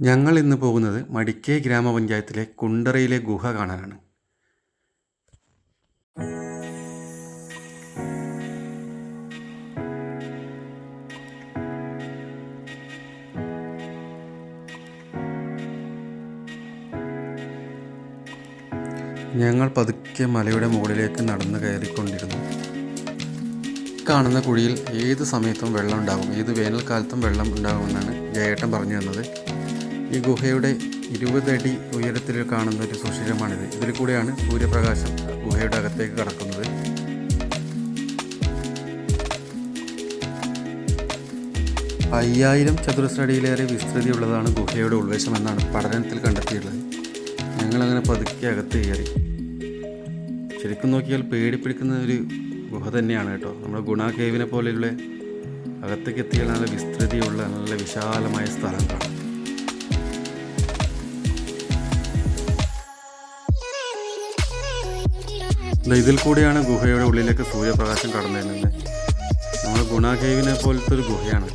ഞങ്ങൾ ഇന്ന് പോകുന്നത് മടിക്കേ ഗ്രാമപഞ്ചായത്തിലെ കുണ്ടറയിലെ ഗുഹ കാണാനാണ്. ഞങ്ങൾ പതുക്കെ മലയുടെ മുകളിലേക്ക് നടന്നു കയറിക്കൊണ്ടിരുന്നു. കാണുന്ന കുഴിയിൽ ഏത് സമയത്തും വെള്ളം ഉണ്ടാകും. ഏത് വേനൽക്കാലത്തും വെള്ളം ഉണ്ടാകുമെന്നാണ് ജയേട്ടൻ പറഞ്ഞു തന്നത്. ഈ ഗുഹയുടെ ഇരുപതടി ഉയരത്തിൽ കാണുന്ന ഒരു സുഷിരമാണിത്. ഇതിൽ കൂടെയാണ് സൂര്യപ്രകാശം ഗുഹയുടെ അകത്തേക്ക് കടക്കുന്നത്. അയ്യായിരം ചതുരശ്രടിയിലേറെ വിസ്തൃതിയുള്ളതാണ് ഗുഹയുടെ ഉൾവശം എന്നാണ് പഠനത്തിൽ കണ്ടെത്തിയിട്ടുള്ളത്. ഞങ്ങളങ്ങനെ പതുക്കെ അകത്ത് കയറി. ശരിക്കും നോക്കിയാൽ പേടിപ്പിടിക്കുന്ന ഒരു ഗുഹ തന്നെയാണ് കേട്ടോ. നമ്മുടെ ഗുണ കേവിനെ പോലെയുള്ള അകത്തേക്ക് എത്തിയാൽ നല്ല വിസ്തൃതിയുള്ള നല്ല വിശാലമായ സ്ഥലം ഇതിൽ കൂടിയാണ് ഗുഹയുടെ ഉള്ളിലേക്ക് സൂര്യപ്രകാശം കടന്നു വരുന്നത്. നമ്മൾ ഗുണ പോലത്തെ ഒരു ഗുഹയാണ്.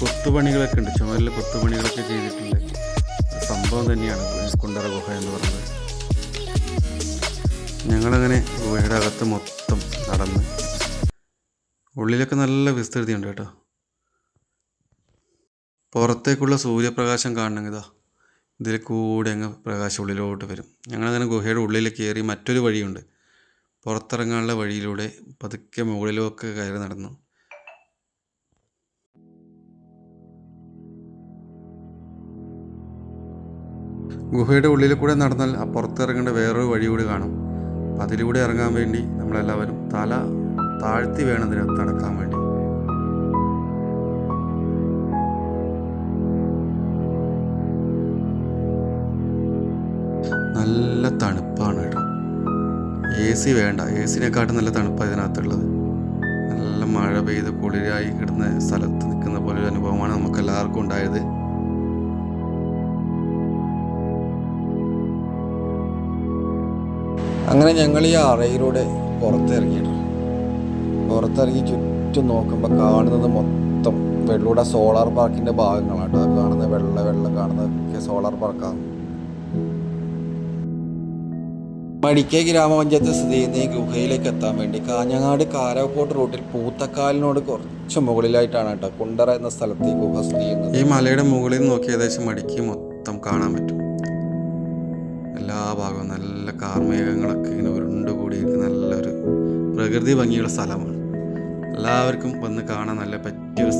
കൊത്തുപണികളൊക്കെ ഉണ്ട്. ചുമരിൽ കൊത്തുപണികളൊക്കെ ചെയ്തിട്ടുണ്ട്. സംഭവം തന്നെയാണ്. കുണ്ടറ ഗുഹ എന്ന് പറയുന്നത്. ഞങ്ങളങ്ങനെ ഗുഹയുടെ അകത്ത് മൊത്തം നടന്ന് ഉള്ളിലൊക്കെ നല്ല വിസ്തൃതി ഉണ്ട് കേട്ടോ. പുറത്തേക്കുള്ള സൂര്യപ്രകാശം കാണണമെങ്കിൽ ഇതിൽ കൂടെ അങ്ങ് പ്രകാശം ഉള്ളിലോട്ട് വരും. ഞങ്ങളങ്ങനെ ഗുഹയുടെ ഉള്ളിൽ കയറി മറ്റൊരു വഴിയുണ്ട്. പുറത്തിറങ്ങാനുള്ള വഴിയിലൂടെ പതുക്കെ മുകളിലൊക്കെ കയറി നടന്നു. ഗുഹയുടെ ഉള്ളിൽ കൂടെ നടന്നാൽ ആ പുറത്തിറങ്ങേണ്ട വേറൊരു വഴി കൂടി കാണും. അതിലൂടെ ഇറങ്ങാൻ വേണ്ടി നമ്മളെല്ലാവരും തല താഴ്ത്തി വേണം ഇതിനകത്ത് നടക്കാൻ വേണ്ടി. നല്ല തണുപ്പാണ് കേട്ടോ. എ സി വേണ്ട. എ സിനെക്കാട്ടും നല്ല തണുപ്പാണ് ഇതിനകത്തുള്ളത്. നല്ല മഴ പെയ്ത് കുളിരായി കിടന്ന സ്ഥലത്ത് നിൽക്കുന്ന പോലെ ഒരു അനുഭവമാണ് നമുക്ക് എല്ലാവർക്കും ഉണ്ടായത്. അങ്ങനെ ഞങ്ങൾ ഈ അറയിലൂടെ പുറത്തിറങ്ങിയിട്ട് പുറത്തിറങ്ങി ചുറ്റും നോക്കുമ്പോൾ കാണുന്നത് മൊത്തം വെള്ളൂടെ സോളാർ പാർക്കിന്റെ ഭാഗങ്ങളാണ് കേട്ടോ. കാണുന്ന വെള്ള വെള്ള കാണുന്നതൊക്കെ സോളാർ പാർക്കാണ് മടിക്കൈ ഗ്രാമപഞ്ചായത്ത് സ്ഥിതി ചെയ്യുന്ന ഈ ഗുഹയിലേക്ക് എത്താൻ വേണ്ടി കാഞ്ഞങ്ങാട് കാരവക്കോട്ട് റൂട്ടിൽ പൂത്തക്കാലിനോട് കുറച്ച് മുകളിലായിട്ടാണ് കേട്ടോ കുണ്ടറ എന്ന സ്ഥലത്ത് ഈ ഗുഹ സ്ഥിതി ചെയ്യുന്നത്. ഈ മലയുടെ മുകളിൽ നോക്കി ഏകദേശം മടിക്ക് മൊത്തം കാണാൻ പറ്റും. എല്ലാ ഭാഗവും നല്ല കാർമേഘങ്ങളൊക്കെ ഇങ്ങനെ കൂടി നല്ലൊരു പ്രകൃതി ഭംഗിയുള്ള സ്ഥലമാണ്. എല്ലാവർക്കും വന്ന് കാണാൻ നല്ല പറ്റിയൊരു